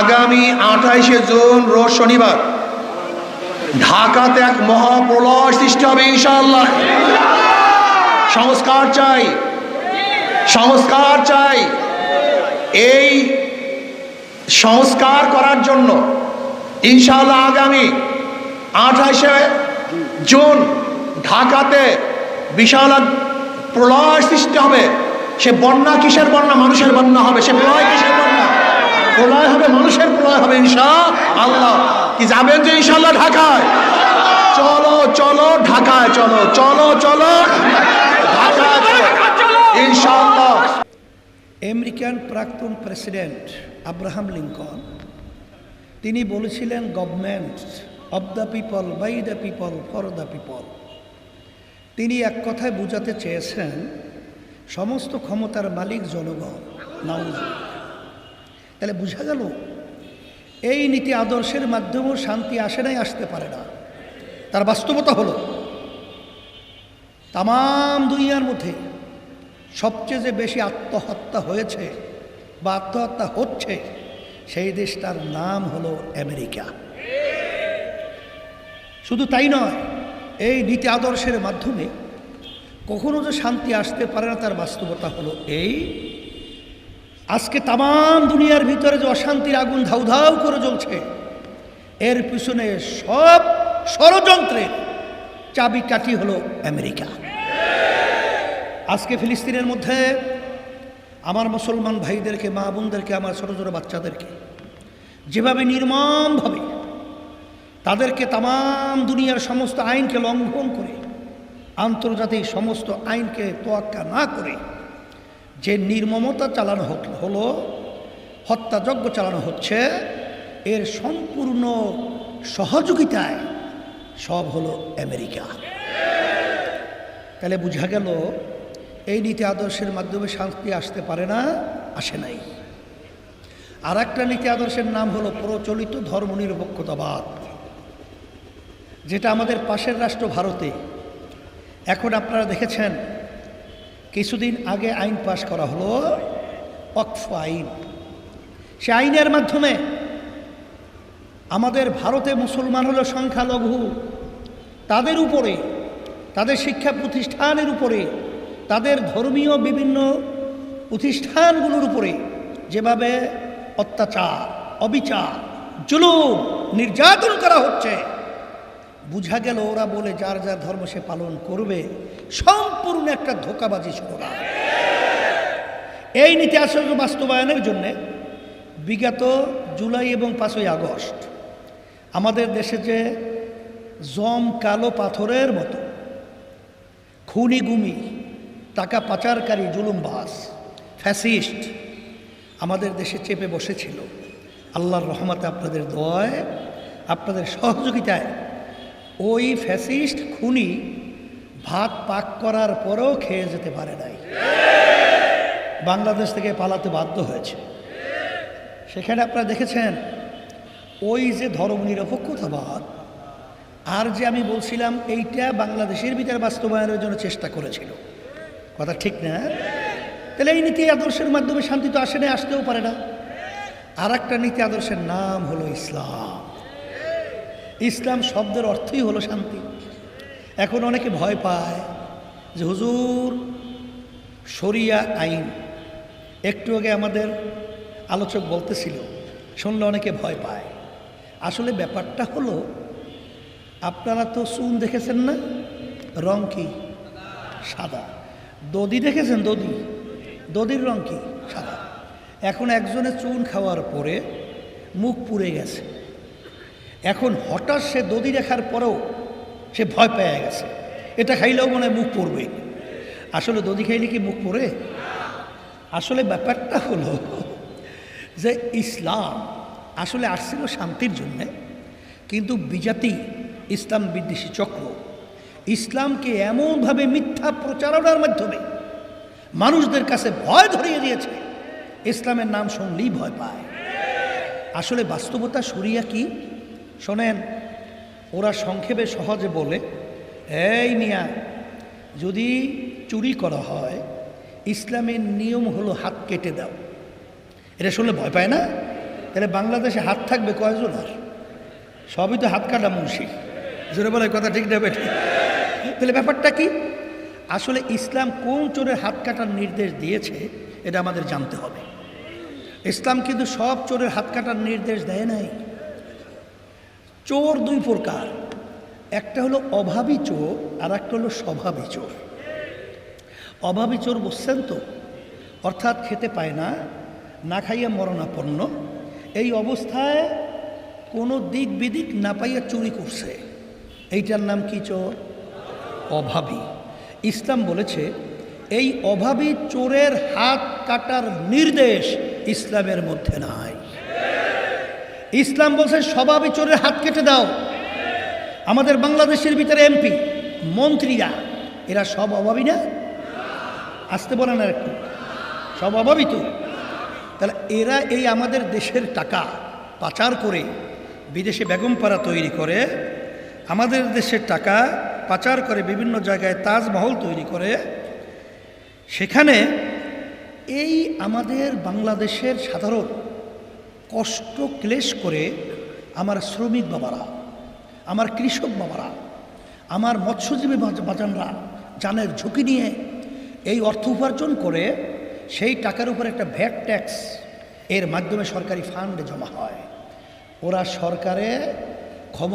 আগামী আঠাইশে জুন, রোজ শনিবার ঢাকাতে এক মহাপ্রলয় সৃষ্টি হবে, ইনশাআল্লাহ। সংস্কার চাই সংস্কার চাই। এই সংস্কার করার জন্য ইনশাল্লাহ আগামী আঠাশে জুন ঢাকাতে বিশাল প্রলয় সৃষ্টি হবে। সে বন্যা কিসের বন্যা? মানুষের বন্যা হবে। সে প্রলয় কিসের বন্যা? প্রলয় হবে, মানুষের প্রলয় হবে, ইনশা আল্লাহ। কি যাবেন যে ইনশাল্লাহ ঢাকায়? চলো চলো, ঢাকায় চলো চলো চলো আমেরিকান প্রাক্তন প্রেসিডেন্ট আব্রাহাম লিঙ্কন, তিনি বলেছিলেন government of the people by the people for the people তিনি এক কথায় বোঝাতে চেয়েছেন, সমস্ত ক্ষমতার মালিক জনগণ, নাউজ। তাহলে বোঝা গেল? এই নীতি আদর্শের মাধ্যমেও শান্তি আসে নাই, আসতে পারে না। তার বাস্তবতা হলো তাম দুনিয়ার মধ্যে সবচেয়ে যে বেশি আত্মহত্যা হয়েছে বা আত্মহত্যা হচ্ছে, সেই দেশটার নাম হলো আমেরিকা। শুধু তাই নয়, এই নীতি আদর্শের মাধ্যমে কখনো যে শান্তি আসতে পারে না, তার বাস্তবতা হলো এই আজকে তাম দুনিয়ার ভিতরে যে অশান্তির আগুন ধাউ ধাউ করে জ্বলছে, এর পিছনে সব ষড়যন্ত্রের চাবিকাঠি হলো আমেরিকা। আজকে ফিলিস্তিনের মধ্যে আমার মুসলমান ভাইদেরকে, মা বোনদেরকে, আমার ছোটো ছোটো বাচ্চাদেরকে যেভাবে নির্মমভাবে তাদেরকে তাম দুনিয়ার সমস্ত আইনকে লঙ্ঘন করে, আন্তর্জাতিক সমস্ত আইনকে তোয়াক্কা না করে যে নির্মমতা চালানো হলো, হত্যাযজ্ঞ চালানো হচ্ছে, এর সম্পূর্ণ সহযোগিতায় সব হলো আমেরিকা। তাহলে বোঝা গেল, এই নীতি আদর্শের মাধ্যমে শান্তি আসতে পারে না, আসে নাই। আর একটা নীতি আদর্শের নাম হলো প্রচলিত ধর্মনিরপেক্ষতাবাদ, যেটা আমাদের পাশের রাষ্ট্র ভারতে। এখন আপনারা দেখেছেন কিছুদিন আগে আইন পাশ করা হলো অক্ফ আইন। সে আইনের মাধ্যমে আমাদের ভারতে মুসলমান হলো সংখ্যালঘু। তাদের উপরে, তাদের শিক্ষা প্রতিষ্ঠানের উপরে, তাদের ধর্মীয় বিভিন্ন প্রতিষ্ঠানগুলোর উপরে যেভাবে অত্যাচার, অবিচার, জুলুম নির্যাতন করা হচ্ছে বুঝা গেল ওরা বলে, যার যার ধর্ম সে পালন করবে। সম্পূর্ণ একটা ধোকাবাজি ষড়া এই নীতি আসলে বাস্তবায়নের জন্যে বিগত জুলাই এবং পাঁচই আগস্ট আমাদের দেশে যে জম কালো পাথরের মতো খুনি গুমি, টাকা পাচারকারী জুলুমবাস ফ্যাসিস্ট আমাদের দেশে চেপে বসেছিল। আল্লাহর রহমতে আপনাদের দয়, আপনাদের সহযোগিতায় ওই ফ্যাসিস্ট খুনি ভাত পাক করার পরেও খেয়ে যেতে পারে নাই। বাংলাদেশ থেকে পালাতে বাধ্য হয়েছে। সেখানে আপনারা দেখেছেন, ওই যে ধর্মনিরপেক্ষতাবাদ আর যে আমি বলছিলাম, এইটা বাংলাদেশের ভিতরে বাস্তবায়নের জন্য চেষ্টা করেছিল। কথা ঠিক না? তাহলে এই নীতি আদর্শের মাধ্যমে শান্তি তো আসে না আসতেও পারে না। আর একটা নীতি আদর্শের নাম হলো ইসলাম। ইসলাম শব্দের অর্থই হলো শান্তি। এখন অনেকে ভয় পায় যে, হুজুর, শরিয়া আইন। একটু আগে আমাদের আলোচক বলতেছিল, শুনলে অনেকে ভয় পায়। আসলে ব্যাপারটা হলো, আপনারা তো চুন দেখেছেন না? রং কি? সাদা। দদি দেখেছেন দদি দদির রং কি? সাদা। এখন একজনে চুন খাওয়ার পরে মুখ পুড়ে গেছে। এখন হঠাৎ সে দদি দেখার পরেও সে ভয় পেয়ে গেছে। এটা খাইলেও মনে মুখ পড়বে। আসলে দদি খাইলে কি মুখ পড়ে? আসলে ব্যাপারটা হলো যে ইসলাম আসলে আসছিল শান্তির জন্যে, কিন্তু বিজাতি, ইসলাম বিদ্বেষী চক্র, ইসলামকে এমনভাবে মিথ্যা প্রচারণার মাধ্যমে মানুষদের কাছে ভয় ধরিয়ে দিয়েছে, ইসলামের নাম শুনলেই ভয় পায়। আসলে বাস্তবতা সরিয়া কি? শোনেন, ওরা সংক্ষেপে সহজে বলে, এই মিয়া, যদি চুরি করা হয়, ইসলামের নিয়ম হলো হাত কেটে দাও। এটা শুনলে ভয় পায় না? তাহলে বাংলাদেশে হাত থাকবে কয়জন আর? সবই তো হাত কাটা মুন্সি। জোরে বলে, কথা ঠিক বেঠিক তাহলে ব্যাপারটা কি? আসলে ইসলাম কোন চোরের হাত কাটার নির্দেশ দিয়েছে, এটা আমাদের জানতে হবে। ইসলাম কিন্তু সব চোরের হাত কাটার নির্দেশ দেয় নাই। চোর দুই প্রকার। একটা হলো অভাবী চোর আর একটা হলো স্বভাবী চোর। অভাবী চোর বুঝছেন তো, অর্থাৎ খেতে পায় না না খাইয়া মরণাপন্ন। এই অবস্থায় কোনো দিক বিদিক না পাইয়া চুরি করছে। এইটার নাম কি চোর? অভাবী। ইসলাম বলেছে, এই অভাবী চোরের হাত কাটার নির্দেশ ইসলামের মধ্যে নাই। ইসলাম বলছে স্বভাবী চোরের হাত কেটে দাও। আমাদের বাংলাদেশের ভিতরে এমপি, মন্ত্রীরা, এরা সব অভাবী না? আসতে বলে না একটু সব অভাবই তো? তাহলে এরা এই আমাদের দেশের টাকা পাচার করে বিদেশে বেগমপাড়া তৈরি করে, আমাদের দেশের টাকা পাচার করে বিভিন্ন জায়গায় তাজমহল তৈরি করে, সেখানে এই আমাদের বাংলাদেশের সাধারণ কষ্ট ক্লেশ করে আমার শ্রমিক বাবারা, আমার কৃষক বাবারা, আমার মৎস্যজীবী বাজ- বাজানরা জানের ঝুঁকি নিয়ে এই অর্থ উপার্জন করে সেই টাকার উপর একটা ভ্যাট ট্যাক্স এর মাধ্যমে সরকারি ফান্ডে জমা হয়। ওরা সরকারে